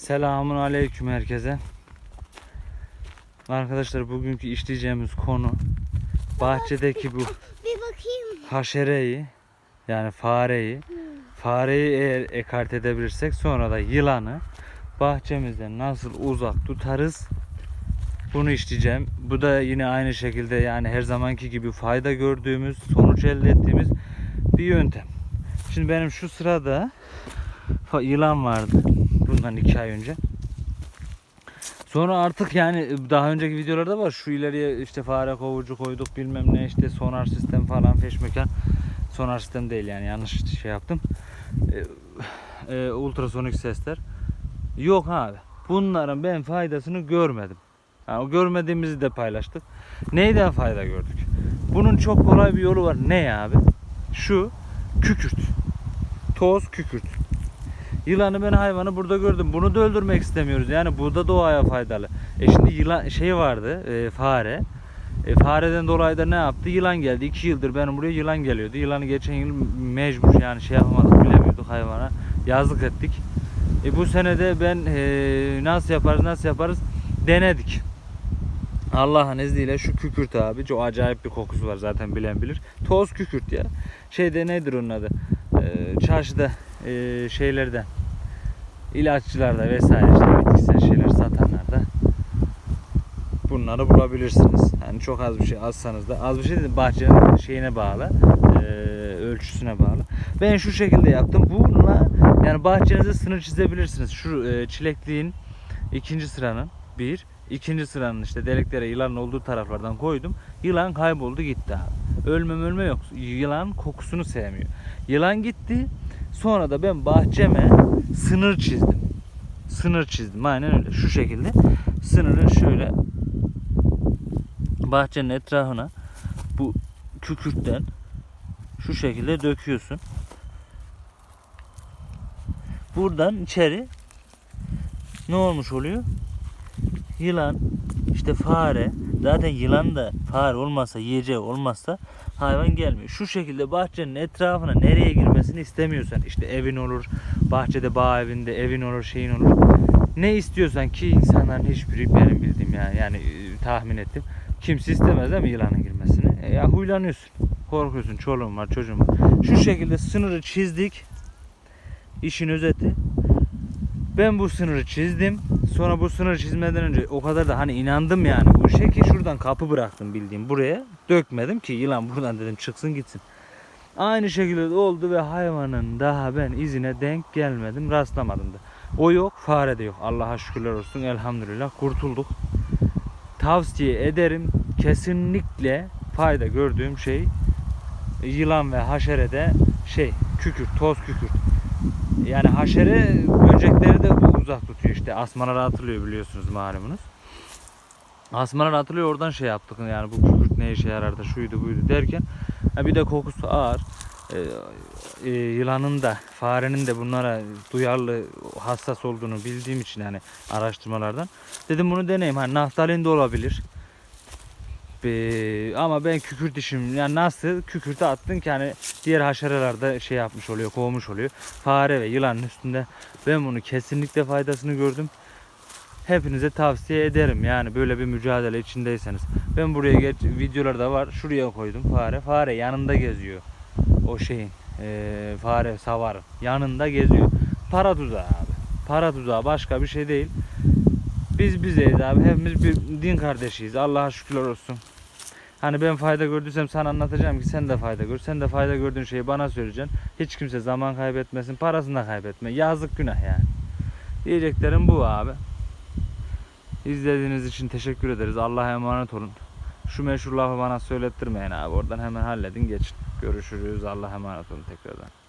Selamun aleyküm herkese. Arkadaşlar bugünkü işleyeceğimiz konu bahçedeki bu haşereyi yani fareyi fareyi eğer ekart edebilirsek sonra da yılanı bahçemizden nasıl uzak tutarız bunu işleyeceğim. Bu da yine aynı şekilde yani her zamanki gibi fayda gördüğümüz, sonuç elde ettiğimiz bir yöntem. Şimdi benim şu sırada yılan vardı bundan iki ay önce. Sonra artık yani daha önceki videolarda var şu ileriye işte fare kovucu koyduk bilmem ne işte sonar sistem falan feşmekan sonar sistem değil yani yanlış şey yaptım. Ee, e, ultrasonik sesler. Yok abi. Bunların ben faydasını görmedim. Yani o görmediğimizi de paylaştık. Neyden fayda gördük? Bunun çok kolay bir yolu var. Ne abi? Şu kükürt. Toz kükürt. Yılanı ben hayvanı burada gördüm. Bunu da öldürmek istemiyoruz. Yani bu da doğaya faydalı. E şimdi yılan şey vardı, e, fare. E, fareden dolayı da ne yaptı? Yılan geldi. İki yıldır benim buraya yılan geliyordu. Yılanı geçen yıl mecbur yani şey yapamadık bilemiyorduk hayvana. Yazlık ettik. E, bu sene de ben e, nasıl yaparız nasıl yaparız denedik. Allah'ın izniyle şu kükürt abi çok acayip bir kokusu var zaten bilen bilir. Toz kükürt ya. Şeyde nedir onun adı? Ee, çarşıda e, şeylerden ilaççılarda vesaire işte bitkisel şeyler satanlarda bunları bulabilirsiniz. Yani çok az bir şey alsanız da az bir şey değil bahçenin şeyine bağlı e, ölçüsüne bağlı. Ben şu şekilde yaptım. Bununla yani bahçenize sınır çizebilirsiniz. Şu e, çilekliğin ikinci sıranın bir ikinci sıranın işte deliklere yılanın olduğu taraflardan koydum. Yılan kayboldu gitti abi. Ölmem ölme yok. Yılan kokusunu sevmiyor. Yılan gitti. Sonra da ben bahçeme sınır çizdim. Sınır çizdim. Aynen öyle. Şu şekilde. Sınırı şöyle bahçenin etrafına bu kükürtten şu şekilde döküyorsun. Buradan içeri ne olmuş oluyor? Yılan, işte fare, zaten yılan da fare olmazsa, yiyeceği olmazsa hayvan gelmiyor. Şu şekilde bahçenin etrafına nereye girmesini istemiyorsan, işte evin olur, bahçede bağ evinde evin olur, şeyin olur. Ne istiyorsan ki insanların hiçbiri benim bildiğim yani, yani e, tahmin ettim. Kimse istemez değil mi yılanın girmesini? E, ya huylanıyorsun, korkuyorsun, çoluğun var, çocuğun var. Şu şekilde sınırı çizdik. İşin özeti. Ben bu sınırı çizdim. Sonra bu sınırı çizmeden önce o kadar da hani inandım yani bu işe ki şuradan kapı bıraktım bildiğim buraya. Dökmedim ki yılan buradan dedim çıksın gitsin. Aynı şekilde de oldu ve hayvanın daha ben izine denk gelmedim rastlamadım da. O yok fare de yok. Allah'a şükürler olsun elhamdülillah kurtulduk. Tavsiye ederim kesinlikle fayda gördüğüm şey yılan ve haşerede şey kükürt toz kükürt. Yani haşere böcekleri de uzak tutuyor işte. Asmalar atılıyor biliyorsunuz malumunuz. Asmalar atılıyor oradan şey yaptık yani bu kükürt ne işe yarar da şuydu buydu derken ha bir de kokusu ağır. Ee, e, yılanın da farenin de bunlara duyarlı hassas olduğunu bildiğim için yani araştırmalardan dedim bunu deneyeyim hani naftalin de olabilir. Ee, ama ben kükürt işim yani nasıl kükürtü attın ki hani diğer haşereler şey yapmış oluyor kovmuş oluyor. Fare ve yılanın üstünde ben bunu kesinlikle faydasını gördüm. Hepinize tavsiye ederim yani böyle bir mücadele içindeyseniz. Ben buraya geç videolarda var şuraya koydum fare. Fare yanında geziyor. O şeyin eee, fare savarın yanında geziyor. Para tuzağı abi. Para tuzağı başka bir şey değil. Biz bizeyiz abi. Hepimiz bir din kardeşiyiz. Allah'a şükürler olsun. Hani ben fayda gördüysem sana anlatacağım ki sen de fayda gör. Sen de fayda gördüğün şeyi bana söyleyeceksin. Hiç kimse zaman kaybetmesin. Parasını da kaybetme. Yazık günah yani. Diyeceklerim bu abi. İzlediğiniz için teşekkür ederiz. Allah'a emanet olun. Şu meşhur lafı bana söylettirmeyin abi. Oradan hemen halledin geçin. Görüşürüz. Allah'a emanet olun tekrardan.